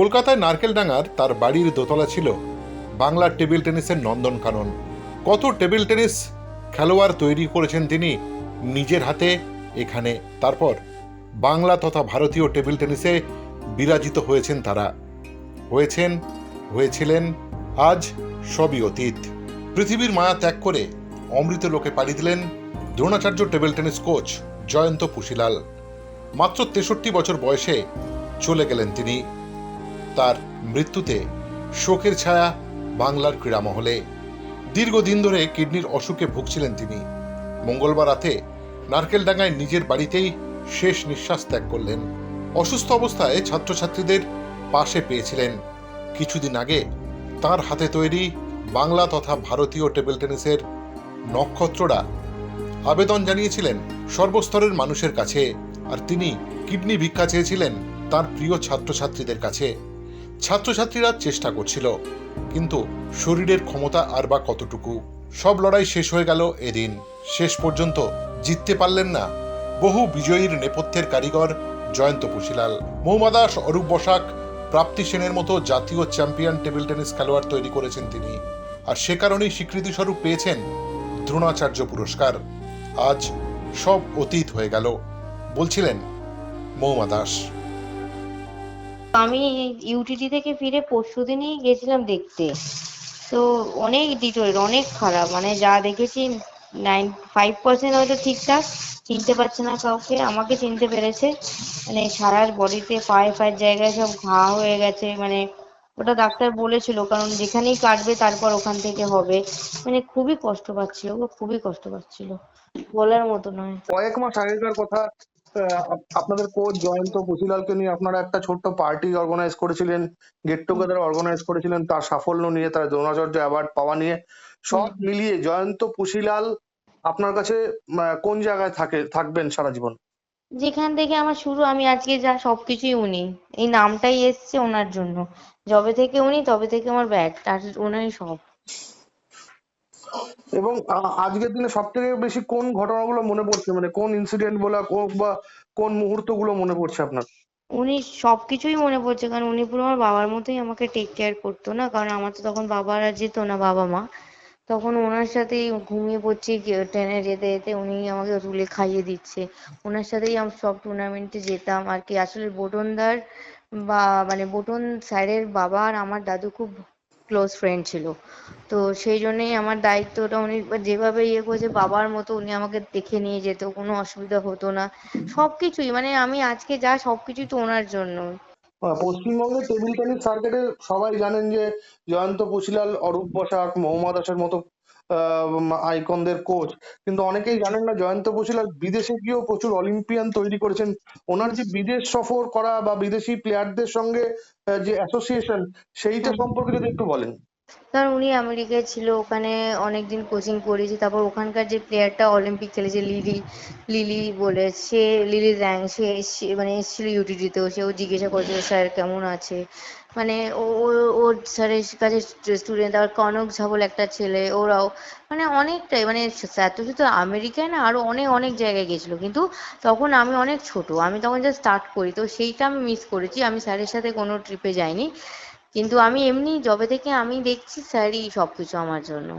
কলকাতায় নারকেলডাঙ্গার তার বাড়ির দোতলা ছিল বাংলার টেবিল টেনিসের নন্দনকানন কত টেবিল টেনিস খেলোয়াড় তৈরি করেছেন তিনি নিজের হাতে, এখানে, তারপর। বাংলা তথা ভারতীয় টেবিল টেনিসে বিরাজিত হয়েছেন তারা। হয়েছেন, হয়েছিলেন, আজ সবই অতীত। পৃথিবীর মায়া ত্যাগ করে অমৃত লোকে পাড়ি দিলেন Dronacharya table tennis coach Jayanta Pushilal. মাত্র তেষট্টি বছর বয়সে চলে গেলেন তিনি। তার মৃত্যুতে শোকের ছায়া বাংলার ক্রীড়ামহলে। দীর্ঘদিন ধরে কিডনির অসুখে ভুগছিলেন তিনি। মঙ্গলবার রাতে নারকেলডাঙ্গায় নিজের বাড়িতেই শেষ নিঃশ্বাস ত্যাগ করলেন। অসুস্থ অবস্থায় ছাত্রছাত্রীদের পাশে পেয়েছিলেন। কিছুদিন আগে তার হাতে তৈরি বাংলা তথা ভারতীয় টেবিল টেনিসের নক্ষত্ররা আবেদন জানিয়েছিলেন সর্বস্তরের মানুষের কাছে, আর তিনি কিডনি ভিক্ষা চেয়েছিলেন তার প্রিয় ছাত্রছাত্রীদের কাছে। ছাত্রছাত্রীরা চেষ্টা করছিল, কিন্তু শরীরের ক্ষমতা আর বা কতটুকু? সব লড়াই শেষ হয়ে গেল এদিন। শেষ পর্যন্ত জিততে পারলেন না বহু বিজয়ীর নেপথ্যের কারিগর জয়ন্ত পুশিলাল। মৌমা দাস অরূপ বসাক, প্রাপ্তি সেনের মতো জাতীয় চ্যাম্পিয়ন টেবিল টেনিস খেলোয়াড় তৈরি করেছেন তিনি। আর সে কারণেই স্বীকৃতিস্বরূপ পেয়েছেন দ্রোণাচার্য পুরস্কার। আজ সব অতীত হয়ে গেল, বলছিলেন মৌমা দাস আমি ইউটিটি থেকে ফিরে পরশু দিনই গেছিলাম দেখতে। তো অনেক ডিটোরিট অনেক খারাপ। মানে যা দেখেছি নাইন ফাইভ পার্সেন্ট হয়তো ঠিকঠাক, চিনতে পারছে না কাউকে, আমাকে চিনতে পেরেছে। মানে সারা বডিতে পায়ে পায়ের জায়গায় সব ঘা হয়ে গেছে মানে ওটা ডাক্তার বলেছিল, কারণ যেখানেই কাটবে তারপর ওখান থেকে হবে। মানে খুবই কষ্ট পাচ্ছিল ও খুবই কষ্ট পাচ্ছিল। বলার মতো নয়। কয়েক মাস আগেকার কথা আপনাদের কোচ জয়ন্ত পুশিলালকে নিয়ে আপনারা একটা ছোট্ট পার্টি অর্গানাইজ করেছিলেন গেট টুগেদার অর্গানাইজ করেছিলেন তার সাফল্য নিয়ে তার দ্রোণাচার্য অ্যাওয়ার্ড পাওয়া নিয়ে। সব মিলিয়ে জয়ন্ত পুশিলাল আপনার কাছে কোন জায়গায় থাকে থাকবেন সারা জীবন? যেখান থেকে আমার শুরু আমি আজকে যা সবকিছুই উনি। এই নামটাই এসছে ওনার জন্য। যবে থেকে উনি তবে থেকে আমার ব্যাগ তার ওনারই সব। এবং আজকের দিনে সব থেকে বেশি কোন ঘটনাগুলো মনে পড়ছে? মানে কোন ইনসিডেন্ট বলা বা কোন মুহূর্তগুলো মনে পড়ছে আপনার? উনি সবকিছুই মনে পড়ছে, কারণ উনি পুরো আমার বাবার মতোই আমাকে টেক কেয়ার করতো না। কারণ আমার তো তখন বাবা আর যেত না, বাবা মা। তখন ওনার সাথেই ঘুমিয়ে পড়ছি ট্রেনে যেতে যেতে উনি আমাকে তুলে খাইয়ে দিচ্ছে। ওনার সাথেই আমি সব টুর্নামেন্টে যেতাম। আর কি আসলে বোটনদার বা মানে বোটন স্যারের বাবা আর আমার দাদু খুব ক্লোজ ফ্রেন্ড ছিল। তো সেই জন্যই আমার দায়িত্বটা উনি যেভাবে ইয়ে করেছে, বাবার মতো উনি আমাকে দেখে নিয়ে যেত, কোনো অসুবিধা হতো না। সবকিছুই মানে আমি আজকে যা সবকিছুই তো ওনার জন্য। পশ্চিমবঙ্গের টেবিল টেনিস সার্কিটে সবাই জানেন যে জয়ন্ত পুশিলাল অরূপ বসাক, মোহাম্মদ আসার মতো আইকনদের কোচ কিন্তু অনেকেই জানেন না জয়ন্ত পুশিলাল বিদেশে গিয়েও প্রচুর অলিম্পিয়ান তৈরি করেছেন। ওনার যে বিদেশ সফর করা বা বিদেশি প্লেয়ারদের সঙ্গে যে অ্যাসোসিয়েশন সেইটা সম্পর্কে যদি একটু বলেন। কারণ উনি আমেরিকায় ছিল, ওখানে অনেকদিন কোচিং করেছে, তারপর ওখানকার যে প্লেয়ারটা অলিম্পিক খেলেছে লিলি লিলি বলে, সে লিলি র্যাং সে মানে এসেছিল ইউটিটিতেও সেও জিজ্ঞাসা করেছিল, স্যার, কেমন আছে? মানে ও ওর স্যারের কাছে স্টুডেন্ট আর কনক ঝা বলে একটা ছেলে, ওরাও মানে অনেকটাই মানে স্যার তো শুধু আমেরিকায় না, আরও অনেক অনেক জায়গায় গেছিল, কিন্তু তখন আমি অনেক ছোট, আমি তখন জাস্ট স্টার্ট করি, তো সেইটা আমি মিস করেছি, আমি স্যারের সাথে কোনো ট্রিপে যাইনি। কিন্তু আমি এমনি যবে থেকে আমি দেখছি স্যারই সবকিছু আমার জন্য।